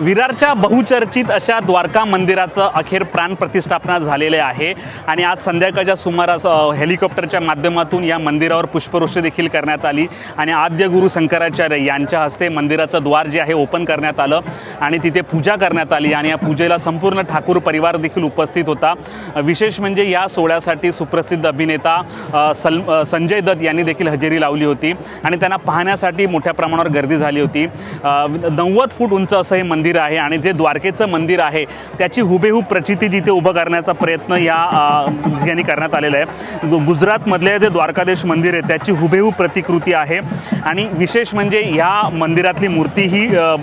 विरारच्या बहुचर्चित अशा द्वारका मंदिराचं अखेर प्राण प्रतिष्ठापना झालेले आहे. आणि आज संध्याकाळच्या सुमारास हेलिकॉप्टरच्या माध्यमातून या मंदिरावर पुष्पवृष्टी देखील करण्यात आली. आणि आद्य गुरु शंकराचार्य यांच्या हस्ते मंदिराचं द्वार जे आहे ओपन करण्यात आलं. आणि तिथे पूजा करण्यात आली. आणि या पूजेला संपूर्ण ठाकूर परिवार देखील उपस्थित होता. विशेष म्हणजे या सोहळ्यासाठी सुप्रसिद्ध अभिनेता सल संजय दत्त यांनी देखील हजेरी लावली होती. आणि त्यांना पाहण्यासाठी मोठ्या प्रमाणावर गर्दी झाली होती. नव्वद फूट उंच असं हे मंदिर मंदिर आहे आणि जे द्वारकेचं मंदिर आहे त्याची हुबेहूब प्रचिती जिथे उभं करण्याचा प्रयत्न या ठिकाणी करण्यात आलेला आहे. गु- गुजरातमधले जे द्वारकादेश मंदिर आहे त्याची हुबेहूब प्रतिकृती आहे. आणि विशेष म्हणजे ह्या मंदिरातली मूर्ती ही अ,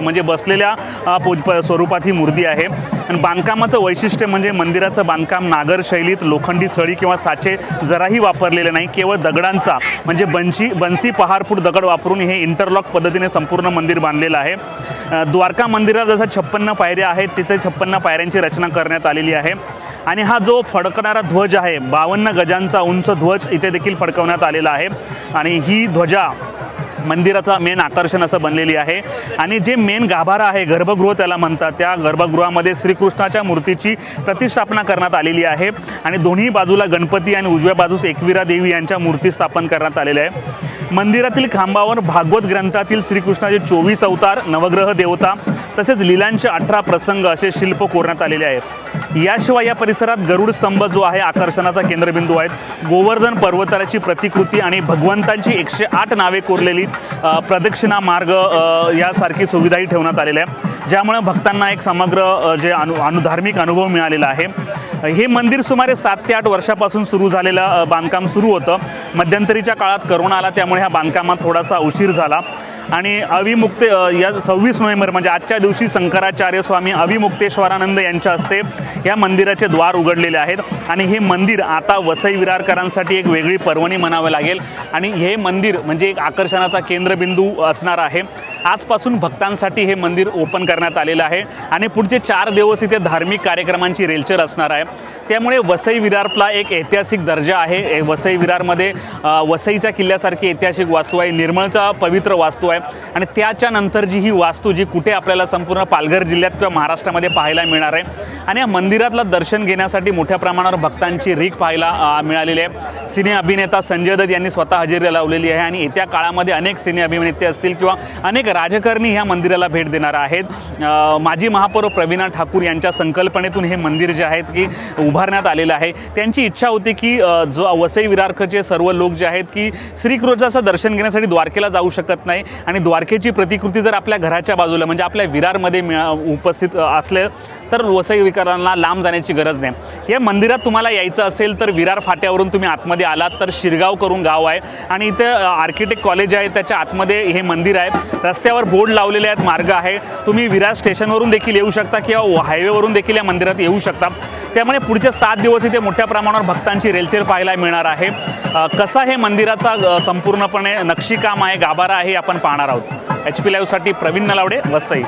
म्हणजे बसलेल्या पो- प- स्वरूपात ही मूर्ती आहे. आणि बांधकामाचं वैशिष्ट्य म्हणजे मंदिराचं बांधकाम नागर शैलीत लोखंडी सळी किंवा साचे जराही वापरलेले नाही केवळ दगडांचा म्हणजे बंशी बन्सी पहारपूर दगड वापरून हे इंटरलॉक पद्धतीने संपूर्ण मंदिर बांधलेलं आहे. द्वारका मंदिरात जसं छप्पन्न पायऱ्या आहेत तिथे छप्पन्न पायऱ्यांची रचना करण्यात आलेली आहे. आणि हा जो फडकणारा ध्वज आहे बावन्न गजांचा उंच ध्वज इथे देखील फडकवण्यात आलेला आहे. आणि ही ध्वजा मंदिराचा मेन आकर्षण असं बनलेली आहे. आणि जे मेन गाभारा आहे गर्भगृह त्याला म्हणतात. त्या गर्भगृहामध्ये श्रीकृष्णाच्या मूर्तीची प्रतिष्ठापना करण्यात आलेली आहे. आणि दोन्ही बाजूला गणपती आणि उजव्या बाजूस एकविरा देवी यांच्या मूर्ती स्थापन करण्यात आलेल्या आहे मंदिरातील खांबावर भागवत ग्रंथातील श्रीकृष्णाचे चोवीस अवतार नवग्रह देवता तसेच लिलांचे अठरा प्रसंग असे शिल्प कोरण्यात आलेले आहेत. याशिवाय या परिसरात गरुड स्तंभ जो आहे आकर्षणाचा केंद्रबिंदू आहेत. गोवर्धन पर्वताची प्रतिकृती आणि भगवंतांची एकशे आठ नावे कोरलेली प्रदक्षिणा मार्ग यासारखी सुविधाही ठेवण्यात आलेल्या आहे ज्यामुळे भक्तांना एक समग्र जे अनु अनुधार्मिक अनुभव मिळालेला आहे. हे मंदिर सुमारे सात ते आठ वर्षापासून सुरू झालेलं बांधकाम सुरू होतं. मध्यंतरीच्या काळात करोना आला त्यामुळे ह्या बांधकामात थोडासा उशीर झाला. आणि अविमुक्ते या सव्वीस नोव्हेंबर म्हणजे आजच्या दिवशी शंकराचार्य स्वामी अविमुक्तेश्वरानंद यांच्या हस्ते या मंदिराचे द्वार उघडलेले आहेत. आणि हे मंदिर आता वसई विरारकरांसाठी एक वेगळी पर्वणी म्हणावं लागेल. आणि हे मंदिर म्हणजे एक आकर्षणाचा केंद्रबिंदू असणार आहे. आजपासून भक्तांसाठी हे मंदिर ओपन करण्यात आलेलं आहे आणि पुढचे चार दिवस इथे धार्मिक कार्यक्रमांची रेलचर असणार आहे. त्यामुळे वसई विरारला एक ऐतिहासिक दर्जा आहे. वसई विरारमध्ये वसईच्या किल्ल्यासारखी ऐतिहासिक वास्तू आहे. निर्मळचा पवित्र वास्तू आहे. आणि त्याच्यानंतर जी ही वास्तू जी कुठे आपल्याला संपूर्ण पालघर जिल्ह्यात किंवा महाराष्ट्रामध्ये पाहायला मिळणार आहे. आणि या मंदिरातलं दर्शन घेण्यासाठी मोठ्या प्रमाणावर भक्तांची रीक पाहायला मिळालेली आहे. सिने अभिनेता संजय दत्त यांनी स्वतः हजेरी लावलेली आहे. आणि येत्या काळामध्ये अनेक सिने अभिनेते असतील किंवा अनेक राजकारणी ह्या मंदिराला भेट देणार आहेत. माजी महापौर प्रवीणा ठाकूर यांच्या संकल्पनेतून हे मंदिर जे आहेत की उभारण्यात आलेलं आहे. त्यांची इच्छा होती की जो वसई विरारचे सर्व लोक जे आहेत की श्रीकृष्णाचं दर्शन घेण्यासाठी द्वारकेला जाऊ शकत नाही आणि द्वारकेची प्रतिकृती जर आपल्या घराच्या बाजूला म्हणजे आपल्या विरारमध्ये मिळा उपस्थित असलं तर वसई विकारांना लांब जाण्याची गरज नाही. या मंदिरात तुम्हाला यायचं असेल तर विरार फाट्यावरून तुम्ही आतमध्ये आलात तर शिरगाव करून गाव आहे. आणि इथे आर्किटेक्ट कॉलेज आहे त्याच्या आतमध्ये हे मंदिर आहे. रस्त्यावर बोर्ड लावलेले आहेत मार्ग आहे. तुम्ही विरार स्टेशनवरून देखील येऊ शकता किंवा हायवेवरून देखील या मंदिरात येऊ शकता. त्यामुळे पुढचे सात दिवस इथे मोठ्या प्रमाणावर भक्तांची रेलचेल पाहायला मिळणार आहे. कसा हे मंदिराचा संपूर्णपणे नक्षीकाम आहे गाभारा आहे हे आपण पाहणार आहोत. एच पी लाईव्हसाठी प्रवीण नलावडे वसई.